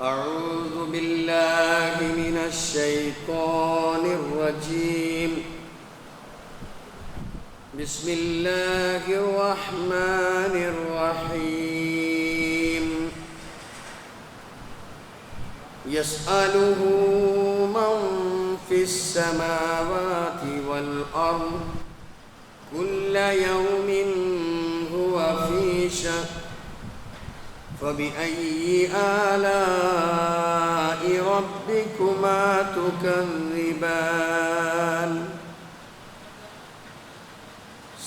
أعوذ بالله من الشيطان الرجيم. بسم الله الرحمن الرحيم. يسأله من في السماوات والأرض كل يوم هو في شأن فبأي آلاء ربكما تكذبان؟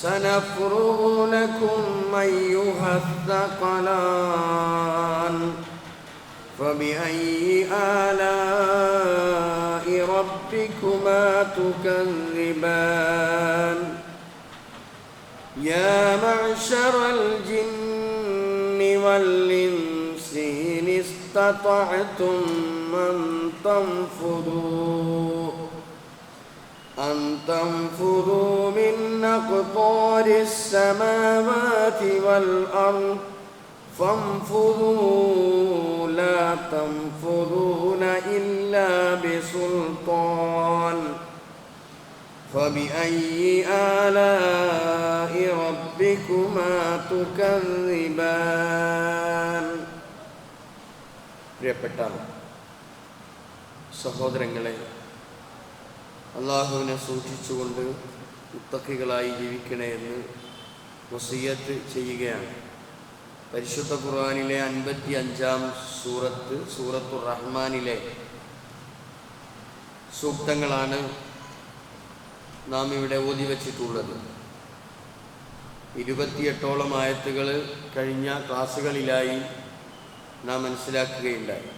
سنفرغ لكم أيها الثقلان. فبأي آلاء ربكما تكذبان؟ يا معشر الجن والإنس إن استطعتم أن تنفذوا أن تنفذوا من أقطار السماوات والأرض فانفذوا لا تنفذون إلا بسلطان فبأي آلاء ربكما تكذبان പ്രിയപ്പെട്ട സഹോദരങ്ങളെ അള്ളാഹുവിനെ സൂക്ഷിച്ചുകൊണ്ട് മുത്തക്കികളായി ജീവിക്കണേ എന്ന് വസീയത്ത് ചെയ്യുകയാണ് പരിശുദ്ധ ഖുർആാനിലെ അൻപത്തി അഞ്ചാം സൂറത്ത് സൂറത്തു റഹ്മാനിലെ സൂക്തങ്ങളാണ് നാം ഇവിടെ ഓതി വച്ചിട്ടുള്ളത് ഇരുപത്തിയെട്ടോളം ആയത്തുകൾ കഴിഞ്ഞ ക്ലാസ്സുകളിലായി നാം മനസ്സിലാക്കുകയുണ്ടായി.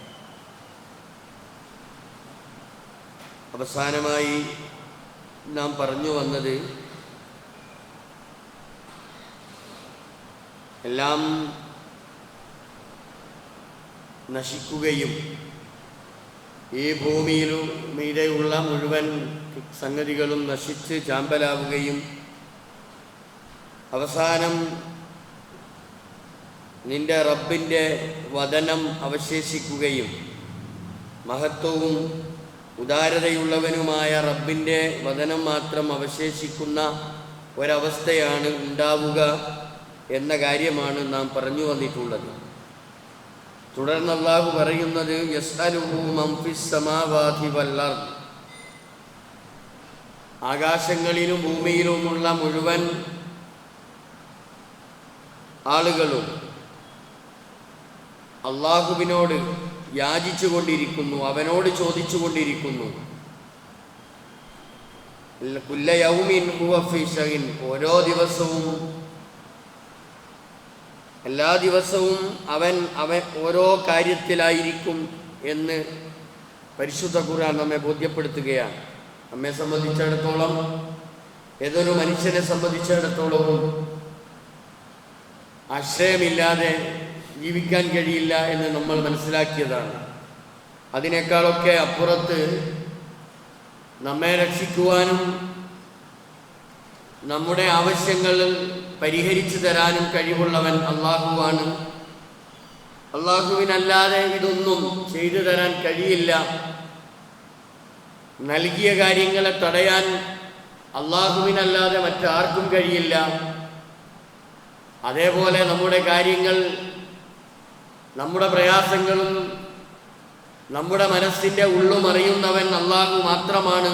അവസാനമായി നാം പറഞ്ഞു വന്നത് എല്ലാം നശിക്കുകയും ഈ ഭൂമിയിലും മീതെയുള്ള മുഴുവൻ സംഗതികളും നശിച്ച് ചാമ്പലാവുകയും അവസാനം നിന്റെ റബ്ബിന്റെ വദനം അവശേഷിക്കുകയും മഹത്വവും ഉദാരതയുള്ളവനുമായ റബ്ബിന്റെ വദനം മാത്രം അവശേഷിക്കുന്ന ഒരവസ്ഥയാണ് ഉണ്ടാവുക എന്ന കാര്യമാണ് നാം പറഞ്ഞു വന്നിട്ടുള്ളത്. തുടർന്ന് അള്ളാഹു പറയുന്നത് ആകാശങ്ങളിലും ഭൂമിയിലുമുള്ള മുഴുവൻ ആളുകളും അള്ളാഹുവിനോട് യാചിച്ചു കൊണ്ടിരിക്കുന്നു അവനോട് ചോദിച്ചു കൊണ്ടിരിക്കുന്നു ഓരോ ദിവസവും എല്ലാ ദിവസവും അവൻ അവൻ ഓരോ കാര്യത്തിലായിരിക്കും എന്ന് പരിശുദ്ധ ഖുർആൻ നമ്മെ ബോധ്യപ്പെടുത്തുകയാണ്. നമ്മെ സംബന്ധിച്ചിടത്തോളം ഏതൊരു മനുഷ്യനെ സംബന്ധിച്ചിടത്തോളവും ആശ്രയമില്ലാതെ ജീവിക്കാൻ കഴിയില്ല എന്ന് നമ്മൾ മനസ്സിലാക്കിയതാണ്. അതിനേക്കാളൊക്കെ അപ്പുറത്ത് നമ്മെ രക്ഷിക്കുവാനും നമ്മുടെ ആവശ്യങ്ങൾ പരിഹരിച്ചു തരാനും കഴിവുള്ളവൻ അള്ളാഹുവാണ്. അള്ളാഹുവിനല്ലാതെ ഇതൊന്നും ചെയ്തു തരാൻ കഴിയില്ല. നൽകിയ കാര്യങ്ങളെ തടയാൻ അള്ളാഹുവിനല്ലാതെ മറ്റാർക്കും കഴിയില്ല. അതേപോലെ നമ്മുടെ കാര്യങ്ങൾ നമ്മുടെ പ്രയാസങ്ങളും നമ്മുടെ മനസ്സിന്റെ ഉള്ളും അറിയുന്നവൻ അള്ളാഹു മാത്രമാണ്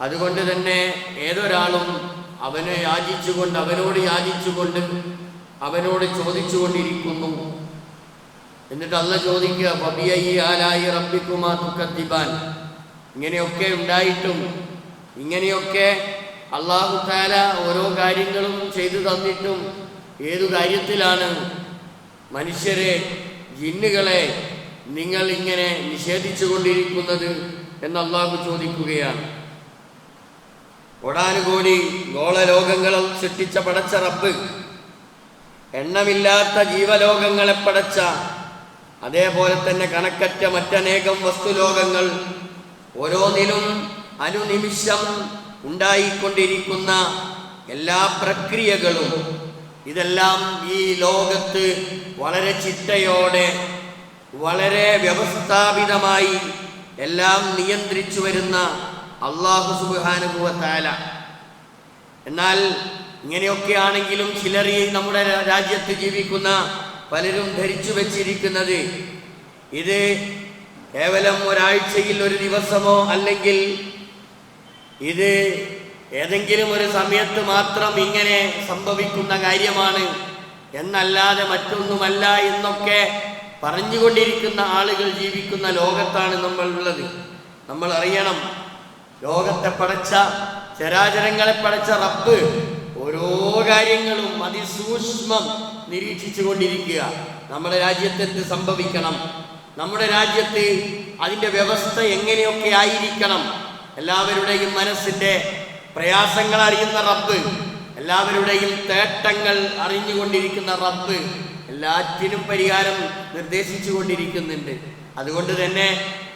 അതുകൊണ്ട് തന്നെ ഏതൊരാളും അവനെ യാചിച്ചുകൊണ്ട് അവനോട് യാചിച്ചുകൊണ്ട് അവനോട് ചോദിച്ചുകൊണ്ടിരിക്കുന്നു എന്നിട്ട് അല്ല ചോദിക്കുക "ഫബിയയ്യി ആലായി റബ്ബിക്കുമാ തുക്കദ്ദിബാൻ?" ഇങ്ങനെയൊക്കെ ഉണ്ടായിട്ടും ഇങ്ങനെയൊക്കെ അള്ളാഹു താല ഓരോ കാര്യങ്ങളും ചെയ്തു തന്നിട്ടും ഏതു കാര്യത്തിലാണ് മനുഷ്യരെ ജിന്നുകളെ നിങ്ങൾ ഇങ്ങനെ നിഷേധിച്ചു കൊണ്ടിരിക്കുന്നത് എന്ന് അള്ളാഹു ചോദിക്കുകയാണ്. ഒടാനുകൂടി ഗോളലോകങ്ങളും സൃഷ്ടിച്ച പടച്ച റബ്ബ് എണ്ണമില്ലാത്ത ജീവലോകങ്ങളെ പടച്ച അതേപോലെ തന്നെ കണക്കറ്റ മറ്റനേകം വസ്തുലോകങ്ങൾ ഓരോന്നിലും അനുനിമിഷം ഉണ്ടായിക്കൊണ്ടിരിക്കുന്ന എല്ലാ പ്രക്രിയകളും ഇതെല്ലാം ഈ ലോകത്ത് വളരെ ചിട്ടയോടെ വളരെ വ്യവസ്ഥാപിതമായി എല്ലാം നിയന്ത്രിച്ചു വരുന്ന അള്ളാഹു സുബാനുഭവത്താല എന്നാൽ ഇങ്ങനെയൊക്കെ ആണെങ്കിലും ചിലർ ഈ നമ്മുടെ രാജ്യത്ത് ജീവിക്കുന്ന പലരും ധരിച്ചു വച്ചിരിക്കുന്നത് ഇത് കേവലം ഒരാഴ്ചയിൽ ഒരു ദിവസമോ അല്ലെങ്കിൽ ഇത് ഏതെങ്കിലും ഒരു സമയത്ത് മാത്രം ഇങ്ങനെ സംഭവിക്കുന്ന കാര്യമാണ്. എന്നല്ലാതെ മറ്റൊന്നുമല്ല എന്നൊക്കെ പറഞ്ഞുകൊണ്ടിരിക്കുന്ന ആളുകൾ ജീവിക്കുന്ന ലോകത്താണ് നമ്മൾ ഉള്ളത് നമ്മൾ അറിയണം ലോകത്തെ പടച്ച ചരാചരങ്ങളെ പടച്ച റബ്ബ് ഓരോ കാര്യങ്ങളും അതിസൂക്ഷ്മം നിരീക്ഷിച്ചു കൊണ്ടിരിക്കുക നമ്മുടെ രാജ്യത്ത് എന്ത് സംഭവിക്കണം? നമ്മുടെ രാജ്യത്ത് അതിന്റെ വ്യവസ്ഥ എങ്ങനെയൊക്കെ ആയിരിക്കണം? എല്ലാവരുടെയും മനസ്സിന്റെ പ്രയാസങ്ങൾ അറിയുന്ന റബ്ബ് എല്ലാവരുടെയും തേട്ടങ്ങൾ അറിഞ്ഞുകൊണ്ടിരിക്കുന്ന റബ്ബ് എല്ലാറ്റിനും പരിഹാരം നിർദ്ദേശിച്ചു കൊണ്ടിരിക്കുന്നുണ്ട്. അതുകൊണ്ട് തന്നെ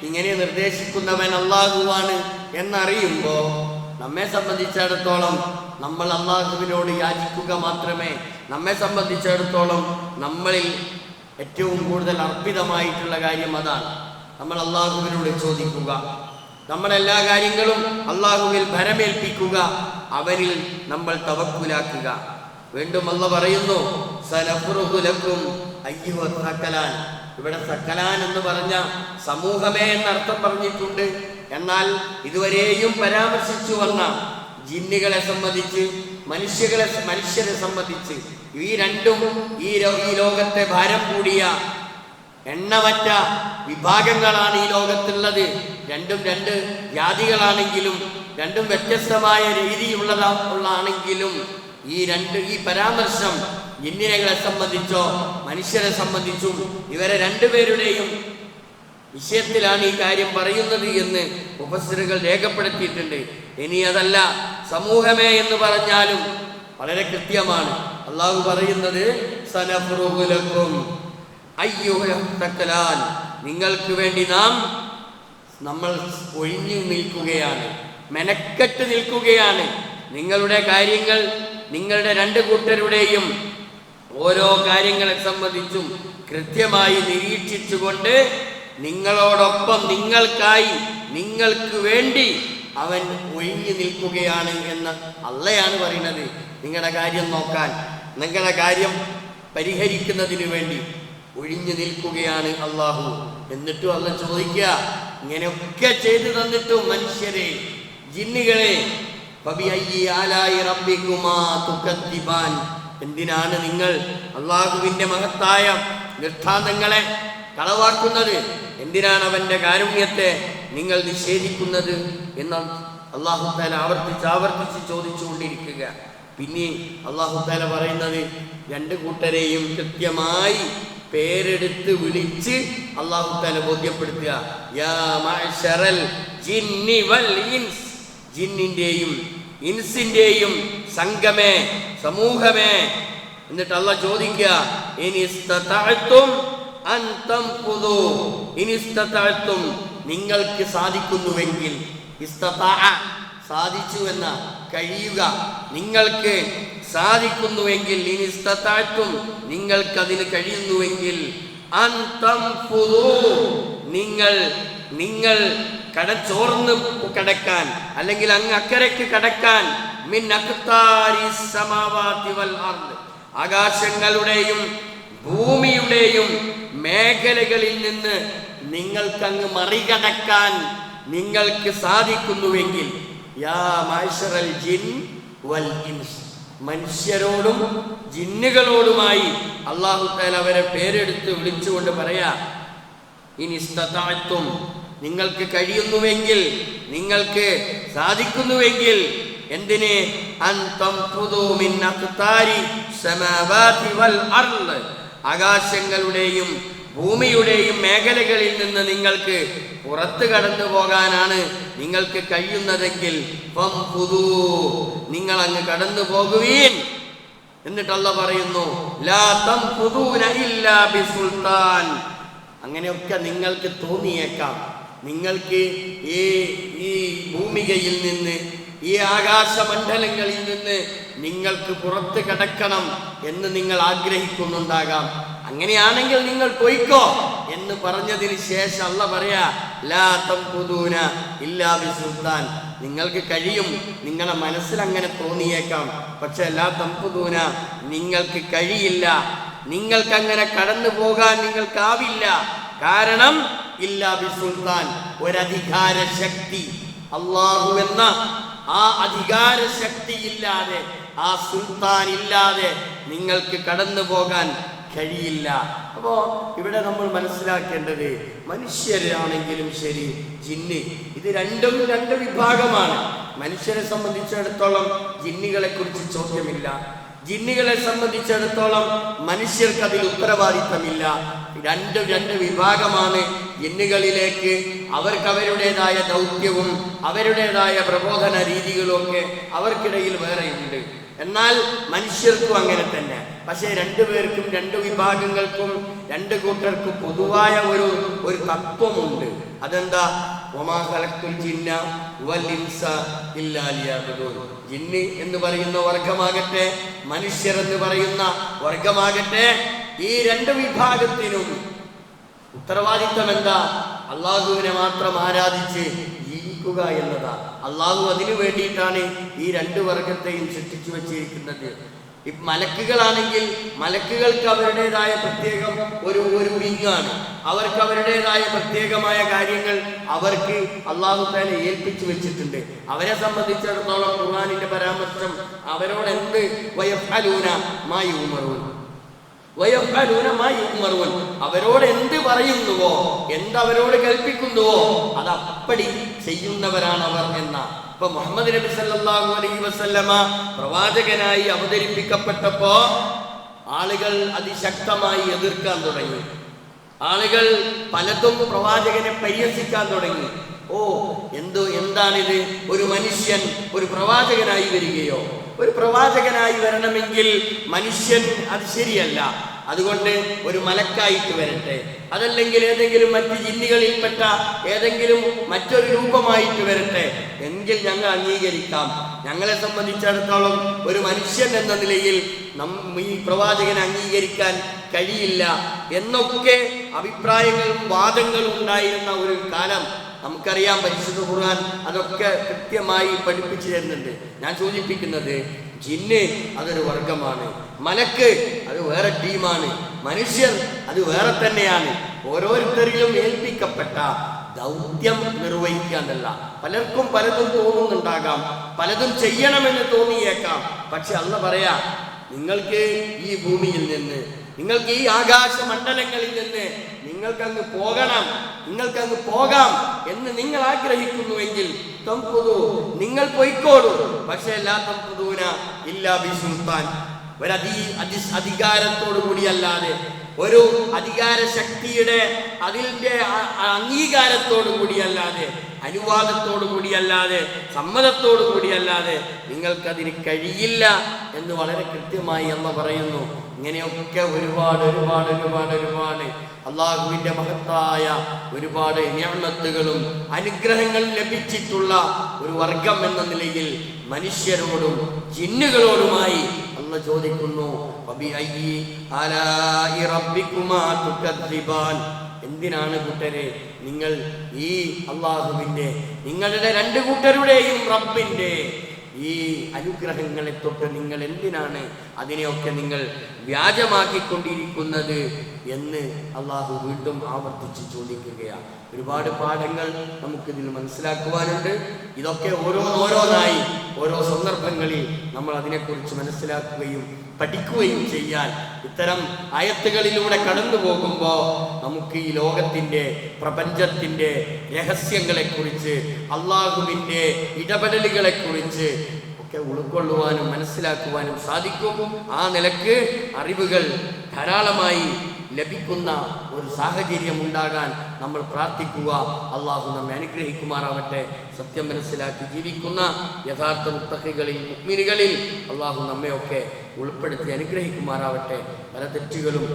ഇങ്ങനെ നിർദ്ദേശിക്കുന്നവൻ അള്ളാഹുവാണ് എന്നറിയുമ്പോൾ നമ്മെ സംബന്ധിച്ചിടത്തോളം നമ്മൾ അള്ളാഹുവിനോട് യാചിക്കുക മാത്രമേ നമ്മെ സംബന്ധിച്ചിടത്തോളം നമ്മളിൽ ഏറ്റവും കൂടുതൽ അർപ്പിതമായിട്ടുള്ള കാര്യം അതാണ്. നമ്മൾ അള്ളാഹുവിനോട് ചോദിക്കുക. നമ്മളെല്ലാ കാര്യങ്ങളും അള്ളാഹുവിൽ ഭരമേൽപ്പിക്കുക അവരിൽ നമ്മൾ തവക്കുലാക്കുക. വീണ്ടും അല്ല പറയുന്നു ഇവിടെ സക്കലാൻ എന്ന് പറഞ്ഞ സമൂഹമേ എന്നർത്ഥം പറഞ്ഞിട്ടുണ്ട്. എന്നാൽ ഇതുവരെയും പരാമർശിച്ചു വന്ന ജിന്നുകളെ സംബന്ധിച്ച് മനുഷ്യകളെ മനുഷ്യരെ സംബന്ധിച്ച് ഈ രണ്ടും ഈ ലോകത്തെ ഭാരം കൂടിയ എണ്ണമറ്റ വിഭാഗങ്ങളാണ് ഈ ലോകത്തുള്ളത്. രണ്ടും രണ്ട് ജാതികളാണെങ്കിലും രണ്ടും വ്യത്യസ്തമായ രീതിയുള്ളതാ ഉള്ളതാണെങ്കിലും ഈ രണ്ട് ഈ പരാമർശം ഇന്ദിരകളെ സംബന്ധിച്ചോ മനുഷ്യരെ സംബന്ധിച്ചും ഇവരെ രണ്ടുപേരുടെയും വിഷയത്തിലാണ് ഈ കാര്യം പറയുന്നത് എന്ന് ഉപസരുകൾ രേഖപ്പെടുത്തിയിട്ടുണ്ട്. ഇനി അതല്ല സമൂഹമേ എന്ന് പറഞ്ഞാലും വളരെ കൃത്യമാണ്. അള്ളാഹു പറയുന്നത് സനഫ്റുഹുലക്കും അയ്യുഹത്തക്കലാൻ നിങ്ങൾക്ക് വേണ്ടി നാം നമ്മൾ ഒഴിഞ്ഞു നിൽക്കുകയാണ് മെനക്കെട്ട് നിൽക്കുകയാണ്. നിങ്ങളുടെ കാര്യങ്ങൾ നിങ്ങളുടെ രണ്ട് കൂട്ടരുടെയും ഓരോ കാര്യങ്ങളെ സംബന്ധിച്ചും കൃത്യമായി നിരീക്ഷിച്ചുകൊണ്ട് നിങ്ങളോടൊപ്പം നിങ്ങൾക്കായി നിങ്ങൾക്ക് വേണ്ടി അവൻ ഒഴിഞ്ഞു നിൽക്കുകയാണ് എന്ന് അള്ളയാണ് പറയുന്നത്. നിങ്ങളുടെ കാര്യം നോക്കാൻ നിങ്ങളുടെ കാര്യം പരിഹരിക്കുന്നതിന് വേണ്ടി. ഒഴിഞ്ഞു നിൽക്കുകയാണ് അള്ളാഹു. എന്നിട്ടും അല്ല ചോദിക്കുക ഇങ്ങനെയൊക്കെ ചെയ്തു തന്നിട്ടും മനുഷ്യരെ ജിന്നുകളെ എന്തിനാണ് നിങ്ങൾ അള്ളാഹുവിന്റെ മഹത്തായ നിർത്താന്തങ്ങളെ കളവാക്കുന്നത്? എന്തിനാണ് അവന്റെ കാരുണ്യത്തെ നിങ്ങൾ നിഷേധിക്കുന്നത്? എന്ന് അള്ളാഹു താല ആവർത്തിച്ച് ആവർത്തിച്ച് ചോദിച്ചുകൊണ്ടിരിക്കുക. പിന്നെ അള്ളാഹു താല പറയുന്നത് രണ്ട് കൂട്ടരെയും കൃത്യമായി പേരെടുത്ത് വിളിച്ച് അള്ളാഹു താല ബോധ്യപ്പെടുത്തുക. ജിന്നിന്റെയും ഇൻസിന്റെയും സംഘമേ സമൂഹമേ. എന്നിട്ട് അല്ല ചോദിക്കുക ഇനി നിങ്ങൾക്ക് സാധിക്കുന്നുവെങ്കിൽ സാധിച്ചു എന്ന കഴിയുക നിങ്ങൾക്ക് സാധിക്കുന്നുവെങ്കിൽ ഇനി സ്ഥത്താറ്റും നിങ്ങൾക്കതിന് കഴിയുന്നുവെങ്കിൽ. നിങ്ങൾ നിങ്ങൾ കടച്ചോർന്ന് കടക്കാൻ അല്ലെങ്കിൽ അങ്ങ് അക്കരയ്ക്ക് കടക്കാൻ ആകാശങ്ങളുടെയും ഭൂമിയുടെയും മേഖലകളിൽ നിന്ന് നിങ്ങൾക്കങ്ങ് മറികടക്കാൻ നിങ്ങൾക്ക് സാധിക്കുന്നുവെങ്കിൽ മനുഷ്യരോടും ജിന്നുകളോടുമായി അള്ളാഹു അവരെ പേരെടുത്ത് വിളിച്ചുകൊണ്ട് പറയാ ഇനി സ്തതാഴ്ത്തും നിങ്ങൾക്ക് കഴിയുന്നുവെങ്കിൽ നിങ്ങൾക്ക് സാധിക്കുന്നുവെങ്കിൽ എന്തിന്? ആകാശങ്ങളുടെയും ഭൂമിയുടെയും മേഖലകളിൽ നിന്ന് നിങ്ങൾക്ക് പുറത്തു കടന്നു പോകാനാണ് നിങ്ങൾക്ക് കഴിയുന്നതെങ്കിൽ. നിങ്ങൾ അങ്ങ് കടന്നു പോകുവീൻ. എന്നിട്ടല്ല പറയുന്നു അങ്ങനെയൊക്കെ നിങ്ങൾക്ക് തോന്നിയേക്കാം. നിങ്ങൾക്ക് ഈ ഈ ഭൂമികയിൽ നിന്ന് ഈ ആകാശമണ്ഡലങ്ങളിൽ നിന്ന് നിങ്ങൾക്ക് പുറത്ത് കിടക്കണം എന്ന് നിങ്ങൾ ആഗ്രഹിക്കുന്നുണ്ടാകാം. അങ്ങനെയാണെങ്കിൽ നിങ്ങൾ പൊയ്ക്കോ എന്ന് പറഞ്ഞതിന് ശേഷം അല്ല പറയാ ബിസുൽത്താൻ. നിങ്ങൾക്ക് കഴിയും നിങ്ങളുടെ മനസ്സിൽ അങ്ങനെ തോന്നിയേക്കാം. പക്ഷെ ലാ തമ്പുദൂന നിങ്ങൾക്ക് കഴിയില്ല. നിങ്ങൾക്ക് അങ്ങനെ കടന്നു പോകാൻ നിങ്ങൾക്കാവില്ല. കാരണം ഇല്ലാ ബിസുൽത്താൻ ഒരധികാര ശക്തി അള്ളാഹു എന്ന ആ അധികാര ശക്തി ഇല്ലാതെ ആ സുൽത്താൻ ഇല്ലാതെ നിങ്ങൾക്ക് കടന്നു പോകാൻ കഴിയില്ല. അപ്പോൾ ഇവിടെ നമ്മൾ മനസ്സിലാക്കേണ്ടത് മനുഷ്യരാണെങ്കിലും ശരി ജിന്ന്. ഇത് രണ്ടും രണ്ട് വിഭാഗമാണ്. മനുഷ്യരെ സംബന്ധിച്ചിടത്തോളം ജിന്നുകളെ കുറിച്ച് ചോദ്യമില്ല. ജിന്നുകളെ സംബന്ധിച്ചിടത്തോളം മനുഷ്യർക്ക് അതിൽ ഉത്തരവാദിത്തമില്ല. രണ്ട് രണ്ട് വിഭാഗമാണ് ജിന്നുകളിലേക്ക്. അവർക്ക് അവരുടേതായ ദൗത്യവും അവരുടേതായ പ്രബോധന രീതികളും ഒക്കെ അവർക്കിടയിൽ വേറെയുണ്ട്. എന്നാൽ മനുഷ്യർക്കും അങ്ങനെ തന്നെ. പക്ഷേ രണ്ടുപേർക്കും രണ്ട് വിഭാഗങ്ങൾക്കും രണ്ട് കൂട്ടർക്കും പൊതുവായ ഒരു ഒരു തത്വമുണ്ട്. അതെന്താ? ഒമാഹലക്കുൽ ജിന്ന വലിൻസ ഇല്ലാലിയാകുന്നു. ജിന്ന് എന്ന് പറയുന്ന വർഗമാകട്ടെ മനുഷ്യർ എന്ന് പറയുന്ന വർഗമാകട്ടെ ഈ രണ്ട് വിഭാഗത്തിനും ഉത്തരവാദിത്തം എന്താ? അള്ളാഹുവിനെ മാത്രം ആരാധിച്ച് ജീവിക്കുക എന്നതാ അള്ളാഹു അതിനു വേണ്ടിയിട്ടാണ് ഈ രണ്ട് വർഗത്തെയും സൃഷ്ടിച്ചു വച്ചിരിക്കുന്നത്. മലക്കുകളാണെങ്കിൽ മലക്കുകൾക്ക് അവരുടേതായ പ്രത്യേകം ഒരു ഒരു വിങ്ങാണ്. അവർക്ക് അവരുടേതായ പ്രത്യേകമായ കാര്യങ്ങൾ അവർക്ക് അള്ളാഹു താല ഏൽപ്പിച്ചു വെച്ചിട്ടുണ്ട്. അവരെ സംബന്ധിച്ചിടത്തോളം ഖുർആാനിന്റെ പരാമർശം അവരോട് വയഫലൂന മായി അവരോട് എന്ത് പറയുന്നുവോ എന്തവരോട് കൽപ്പിക്കുന്നുവോ അത് അപ്പടി ചെയ്യുന്നവരാണ് അവർ എന്ന. ഇപ്പൊ മുഹമ്മദ് നബി സല്ലാഹു അലൈഹി വസല്ലമ പ്രവാചകനായി അവതരിപ്പിക്കപ്പെട്ടപ്പോ ആളുകൾ അതിശക്തമായി എതിർക്കാൻ തുടങ്ങി. ആളുകൾ പലതും പ്രവാചകനെ പരിഹസിക്കാൻ തുടങ്ങി. ഓ എന്തോ എന്താണിത്? ഒരു മനുഷ്യൻ ഒരു പ്രവാചകനായി വരികയോ? ഒരു പ്രവാചകനായി വരണമെങ്കിൽ മനുഷ്യൻ അത് ശരിയല്ല. അതുകൊണ്ട് ഒരു മലക്കായിട്ട് വരട്ടെ. അതല്ലെങ്കിൽ ഏതെങ്കിലും മറ്റ് ജിന്നുകളിൽപ്പെട്ട ഏതെങ്കിലും മറ്റൊരു രൂപമായിട്ട് വരട്ടെ. എങ്കിൽ ഞങ്ങൾ അംഗീകരിക്കാം. ഞങ്ങളെ സംബന്ധിച്ചിടത്തോളം ഒരു മനുഷ്യൻ എന്ന നിലയിൽ നം ഈ പ്രവാചകനെ അംഗീകരിക്കാൻ കഴിയില്ല. എന്നൊക്കെ അഭിപ്രായങ്ങളും വാദങ്ങളും ഉണ്ടായിരുന്ന ഒരു കാലം നമുക്കറിയാം പരിശുദ്ധ ഖുർആൻ അതൊക്കെ കൃത്യമായി പഠിപ്പിച്ചു തരുന്നുണ്ട് ഞാൻ സൂചിപ്പിക്കുന്നത് ജിന്ന് അതൊരു വർഗമാണ് മലക്ക് അത് വേറെ ടീമാണ്. മനുഷ്യർ അത് വേറെ തന്നെയാണ്. ഓരോരുത്തരിലും ഏൽപ്പിക്കപ്പെട്ട ദൗത്യം നിർവഹിക്കാനല്ല പലർക്കും പലതും തോന്നുന്നുണ്ടാകാം. പലതും ചെയ്യണമെന്ന് തോന്നിയേക്കാം. പക്ഷെ അല്ല പറയാ നിങ്ങൾക്ക് ഈ ഭൂമിയിൽ നിന്ന് നിങ്ങൾക്ക് ഈ ആകാശ മണ്ഡലങ്ങളിൽ നിന്ന് നിങ്ങൾക്കങ്ങ് പോകണം നിങ്ങൾക്കങ്ങ് പോകാം എന്ന് നിങ്ങൾ ആഗ്രഹിക്കുന്നുവെങ്കിൽ തമ്പുതു നിങ്ങൾ പൊയ്ക്കോളൂ. പക്ഷേ എല്ലാ തമ്പുതൂന ഇല്ലാ ബി സുൽത്താൻ. ഒരു അധി അധികാരത്തോടു കൂടിയല്ലാതെ ഒരു അധികാര ശക്തിയുടെ അതിന്റെ അംഗീകാരത്തോടു കൂടിയല്ലാതെ അനുവാദത്തോടു കൂടിയല്ലാതെ സമ്മതത്തോടു കൂടിയല്ലാതെ നിങ്ങൾക്കതിന് കഴിയില്ല എന്ന് വളരെ കൃത്യമായി അമ്മ പറയുന്നു. ഇങ്ങനെയൊക്കെ ഒരുപാട് ഒരുപാട് ഒരുപാട് ഒരുപാട് അള്ളാഹുവിന്റെ മഹത്തായ ഒരുപാട് ഞാമത്തുകളും അനുഗ്രഹങ്ങൾ ലഭിച്ചിട്ടുള്ള ഒരു വർഗം എന്ന നിലയിൽ മനുഷ്യരോടും ജിന്നുകളോടുമായി അള്ള ചോദിക്കുന്നു. എന്തിനാണ് കൂട്ടരെ? നിങ്ങൾ ഈ അള്ളാഹുവിന്റെ നിങ്ങളുടെ രണ്ട് കൂട്ടരുടെയും റബ്ബിന്റെ ഈ അനുഗ്രഹങ്ങളെ തൊട്ട് നിങ്ങൾ എന്തിനാണ് അതിനെയൊക്കെ നിങ്ങൾ വ്യാജമാക്കിക്കൊണ്ടിരിക്കുന്നത്? എന്ന് അള്ളാഹു വീണ്ടും ആവർത്തിച്ച് ചോദിക്കുകയാണ്. ഒരുപാട് പാഠങ്ങൾ നമുക്കിതിൽ മനസ്സിലാക്കുവാനുണ്ട്. ഇതൊക്കെ ഓരോന്നോരോന്നായി ഓരോ സന്ദർഭങ്ങളിൽ നമ്മൾ അതിനെക്കുറിച്ച് മനസ്സിലാക്കുകയും പഠിക്കുകയും ചെയ്യാൻ ഇത്തരം ആയത്തുകളിലൂടെ കടന്നു പോകുമ്പോൾ നമുക്ക് ഈ ലോകത്തിന്റെ പ്രപഞ്ചത്തിന്റെ രഹസ്യങ്ങളെക്കുറിച്ച് അള്ളാഹുവിന്റെ ഇടപെടലുകളെക്കുറിച്ച് ഒക്കെ ഉൾക്കൊള്ളുവാനും മനസ്സിലാക്കുവാനും സാധിക്കും. ആ നിലയ്ക്ക് അറിവുകൾ ധാരാളമായി ലഭിക്കുന്ന ഒരു സാഹചര്യം ഉണ്ടാകാൻ നമ്മൾ പ്രാർത്ഥിക്കുക. അള്ളാഹു നമ്മെ അനുഗ്രഹിക്കുമാറാവട്ടെ. സത്യം മനസ്സിലാക്കി ജീവിക്കുന്ന യഥാർത്ഥ മുത്തഹികളിൽ മുക്മിനികളിൽ അള്ളാഹു നമ്മയൊക്കെ ഉൾപ്പെടുത്തി അനുഗ്രഹിക്കുമാറാവട്ടെ. പല തെറ്റുകളും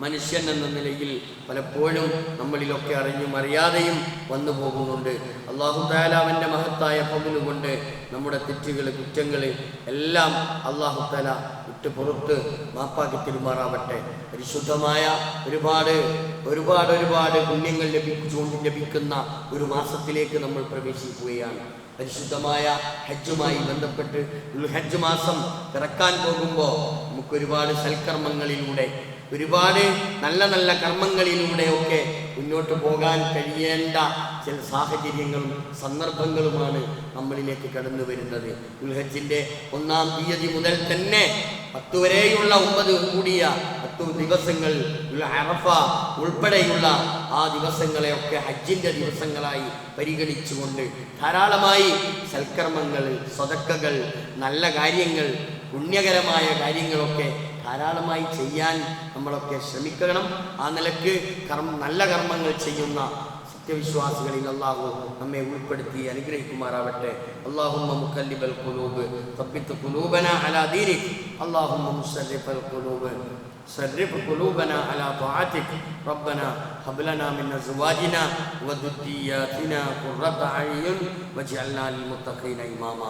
മനുഷ്യൻ എന്ന നിലയിൽ പലപ്പോഴും നമ്മളിലൊക്കെ അറിഞ്ഞും അറിയാതെയും വന്നു പോകുന്നുണ്ട്. അള്ളാഹു താലാവിന്റെ മഹത്തായ പകലുകൊണ്ട് നമ്മുടെ തെറ്റുകൾ കുറ്റങ്ങൾ എല്ലാം അള്ളാഹു താല വിട്ട് പുറത്ത് മാപ്പാക്കി തിരുമാറാവട്ടെ പരിശുദ്ധമായ ഒരുപാട് ഒരുപാട് ഒരുപാട് പുണ്യങ്ങൾ ലഭിച്ചുകൊണ്ട് ലഭിക്കുന്ന ഒരു മാസത്തിലേക്ക് നമ്മൾ പ്രവേശിക്കുകയാണ്. പരിശുദ്ധമായ ഹജ്ജുമായി ബന്ധപ്പെട്ട് ഹജ്ജ് മാസം പിറക്കാൻ പോകുമ്പോൾ നമുക്കൊരുപാട് സൽക്കർമ്മങ്ങളിലൂടെ ഒരുപാട് നല്ല നല്ല കർമ്മങ്ങളിലൂടെയൊക്കെ മുന്നോട്ട് പോകാൻ കഴിയേണ്ട ചില സാഹചര്യങ്ങളും സന്ദർഭങ്ങളുമാണ് നമ്മളിലേക്ക് കടന്നു വരുന്നത്. ഉൽഹജിന്റെ ഒന്നാം തീയതി മുതൽ തന്നെ പത്ത് വരെയുള്ള ഒമ്പത് കൂടിയ പത്തു ദിവസങ്ങൾ അറഫ ഉൾപ്പെടെയുള്ള ആ ദിവസങ്ങളെയൊക്കെ ഹജ്ജിന്റെ ദിവസങ്ങളായി പരിഗണിച്ചുകൊണ്ട് ധാരാളമായി സൽക്കർമ്മങ്ങൾ സ്വതക്കകൾ നല്ല കാര്യങ്ങൾ പുണ്യകരമായ കാര്യങ്ങളൊക്കെ ധാരാളമായി ചെയ്യാൻ നമ്മളൊക്കെ ശ്രമിക്കണം ആ നിലക്ക് കർമ്മ നല്ല കർമ്മങ്ങൾ ചെയ്യുന്ന സത്യവിശ്വാസികളിൽ അള്ളാഹു നമ്മെ ഉൾപ്പെടുത്തി അനുഗ്രഹിക്കുമാറാവട്ടെ അള്ളാഹുമ്മ മുക്കല്ലിബൽ ഖുലൂബ് തബ്ബിത്ത് ഖുലൂബന അലാ ദീനിക് അള്ളാഹുമ്മ മുസർരിഫൽ ഖുലൂബ് صرف قلوبنا على طاعتك ربنا هب لنا من ازواجنا وذرياتنا قرة اعين واجعلنا للمتقين اماما